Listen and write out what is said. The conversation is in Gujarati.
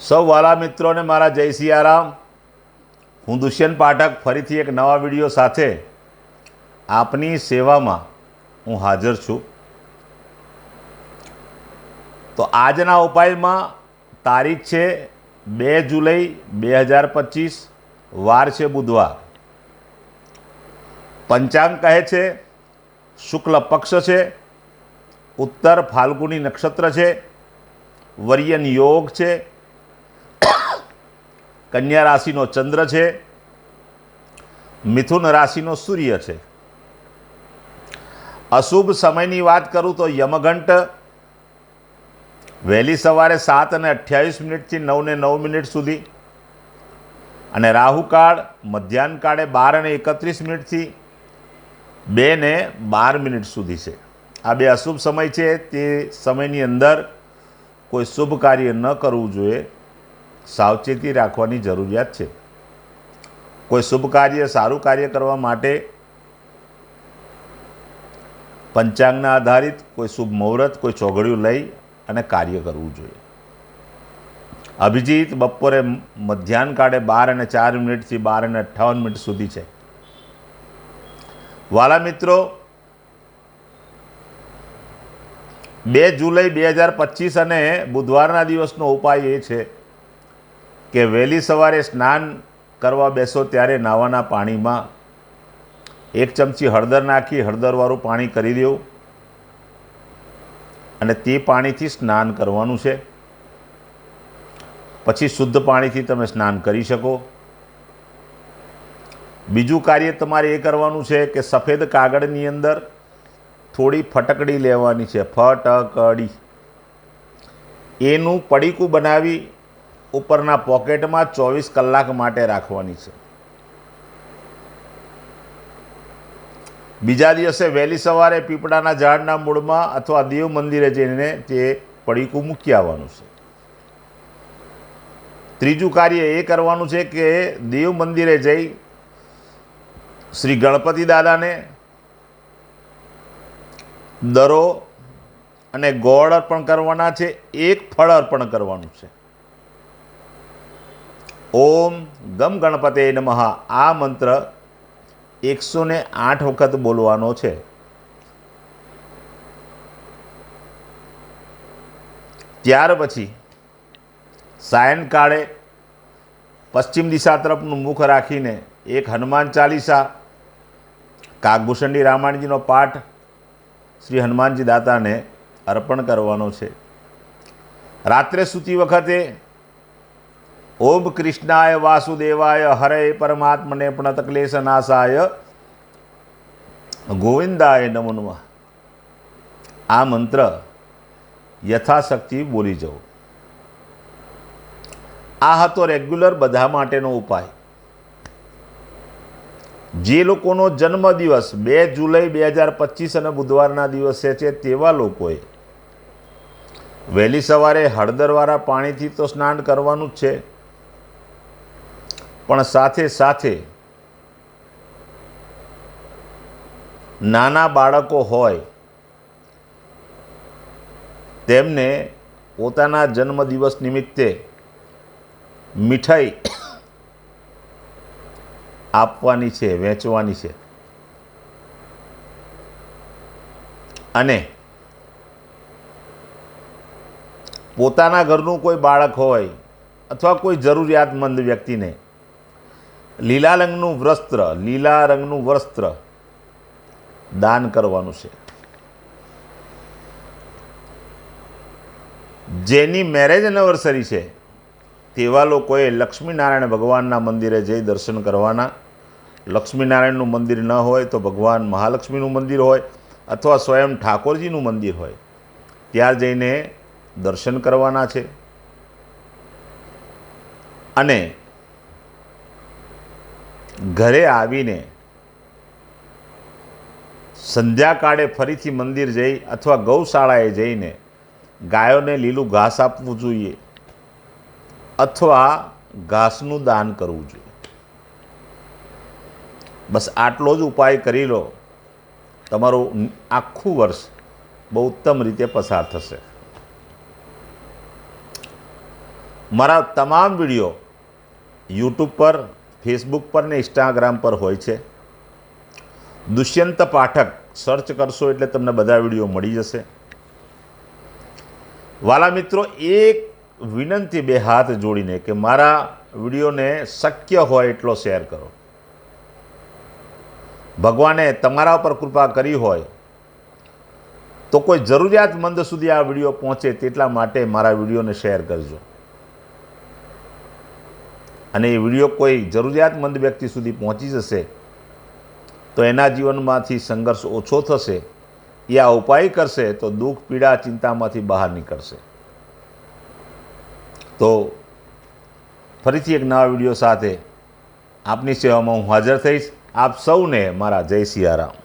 સૌ વાલા મિત્રોને મારા જય સિયારામ. હું દુષ્યંત પાઠક ફરીથી એક નવા વીડિયો સાથે આપની સેવામાં હું હાજર છું. તો આજના ઉપાયમાં તારીખ છે બે જુલાઈ બે હજાર પચીસ, વાર છે બુધવાર. પંચાંગ કહે છે, શુક્લ પક્ષ છે, ઉત્તર ફાલ્ગુની નક્ષત્ર છે, વર્યન યોગ છે કન્યા રાશિનો ચંદ્ર છે, મિથુન રાશિનો સૂર્ય છે. અશુભ સમયની વાત કરું તો યમઘંટ, વહેલી સવારે સાત અને અઠ્યાવીસ મિનિટથી નવને નવ મિનિટ સુધી અને રાહુકાળ મધ્યાહન કાળે બાર અને એકત્રીસ મિનિટથી બે ને બાર મિનિટ સુધી છે. આ બે અશુભ સમય છે, તે સમયની અંદર કોઈ શુભ કાર્ય ન કરવું જોઈએ. સાવચેતી રાખવાની જરૂરિયાત છે. કોઈ શુભ કાર્ય, સારું કાર્ય કરવા માટે પંચાંગના આધારિત કોઈ શુભ મુહૂર્ત, કોઈ ચોઘડિયું લઈ અને કાર્ય કરવું જોઈએ. અભિજીત બપોરે મધ્યાહન કાળે બાર અને ચાર મિનિટથી બાર અને અઠ્ઠાવન મિનિટ સુધી છે. વાલા મિત્રો, બે જુલાઈ બે હજાર પચીસ અને બુધવારના દિવસનો ઉપાય એ છે કે વહેલી સવારે સ્નાન કરવા બેસો ત્યારે નાવાના પાણીમાં એક ચમચી હળદર નાખી, હળદરવાળું પાણી કરી દેવું અને તે પાણીથી સ્નાન કરવાનું છે. પછી શુદ્ધ પાણીથી તમે સ્નાન કરી શકો. બીજું કાર્ય તમારે એ કરવાનું છે કે સફેદ કાગળની અંદર થોડી ફટકડી લેવાની છે. ફટકડી. એનું પડીકું બનાવી ઉપરના પોકેટમાં ચોવીસ કલાક માટે રાખવાની છે. બીજા દિવસે વહેલી સવારે પીપળાના ઝાડના મૂળમાં અથવા દેવ મંદિરે જઈને તે પડીકું મૂકી આવવાનું છે. ત્રીજું કાર્ય એ કરવાનું છે કે દેવ મંદિરે જઈ શ્રી ગણપતિ દાદાને દરો અને ગોળ અર્પણ કરવાના છે. એક ફળ અર્પણ કરવાનું છે. ઓમ ગમ ગણપતે નમઃ. આ મંત્ર એકસો ને આઠ વખત બોલવાનો છે. ત્યાર પછી સાયંકાળે પશ્ચિમ દિશા તરફનું મુખ રાખીને એક હનુમાન ચાલીસા, કાગભૂષણની રામાયણજીનો પાઠ શ્રી હનુમાનજી દાતાને અર્પણ કરવાનો છે. રાત્રે સૂતી વખતે ઓમ કૃષ્ણાય વાસુદેવાય હરે પરમાત્મને પ્ણતક્લેશ નાશાય ગોવિંદાય નમો. આ મંત્ર યથાશક્તિ બોલી જવું. આ હતો રેગ્યુલર બધા માટેનો ઉપાય. જે લોકોનો જન્મદિવસ બે જુલાઈ બે હજાર પચીસ અને બુધવારના દિવસે છે તેવા લોકોએ વહેલી સવારે હળદરવાળા પાણીથી તો સ્નાન કરવાનું જ છે. પણ સાથે સાથે નાના બાળકો હોય, તેમને પોતાના જન્મદિવસ નિમિત્તે મીઠાઈ આપવાની છે વેચવાની છે. અને પોતાના ઘરનું કોઈ બાળક હોય અથવા કોઈ જરૂરિયાતમંદ વ્યક્તિને લીલા રંગનું વસ્ત્ર, લીલા રંગનું વસ્ત્ર દાન કરવાનું છે. જેની મેરેજ એનિવર્સરી છે, તેવા લોકોએ લક્ષ્મીનારાયણ ભગવાનના મંદિરે જઈ દર્શન કરવાના. લક્ષ્મીનારાયણનું મંદિર ન હોય તો ભગવાન મહાલક્ષ્મીનું મંદિર હોય અથવા સ્વયં ઠાકોરજીનું મંદિર હોય ત્યાં જઈને દર્શન કરવાના છે. અને ઘરે આવીને સંધ્યાકાળે ફરીથી મંદિર જઈ અથવા ગૌશાળાએ જઈને ગાયોને લીલું ઘાસ આપવું જોઈએ અથવા ઘાસનું દાન કરવું જોઈએ. બસ આટલો જ ઉપાય કરી લો. તમારું આખું વર્ષ બહુ ઉત્તમ રીતે પસાર થશે. મારા તમામ વીડિયો યુટ્યુબ પર ફેસબુક પર ને ઇન્સ્ટાગ્રામ પર હોય છે. દુષ્યંત પાઠક સર્ચ કરશો એટલે તમને બધા વીડિયો મળી જશે. વાલા મિત્રો, એક વિનંતી બે હાથ જોડીને કે મારા વિડીયોને શક્ય હોય એટલો શેર કરો. ભગવાને તમારા ઉપર કૃપા કરી હોય તો કોઈ જરૂરિયાતમંદ સુધી આ વીડિયો પહોંચે તેટલા માટે મારા વિડીયોને શેર કરજો. અને એ વીડિયો કોઈ જરૂરિયાતમંદ વ્યક્તિ સુધી પહોંચી જશે, તો એના જીવનમાંથી સંઘર્ષ ઓછો થશે, એ આ ઉપાય કરશે, તો દુઃખ, પીડા, ચિંતામાંથી બહાર નીકળશે. તો ફરીથી એક નવા વીડિયો સાથે આપની સેવામાં હું હાજર થઈશ. આપ સૌને મારા જય સિયારામ.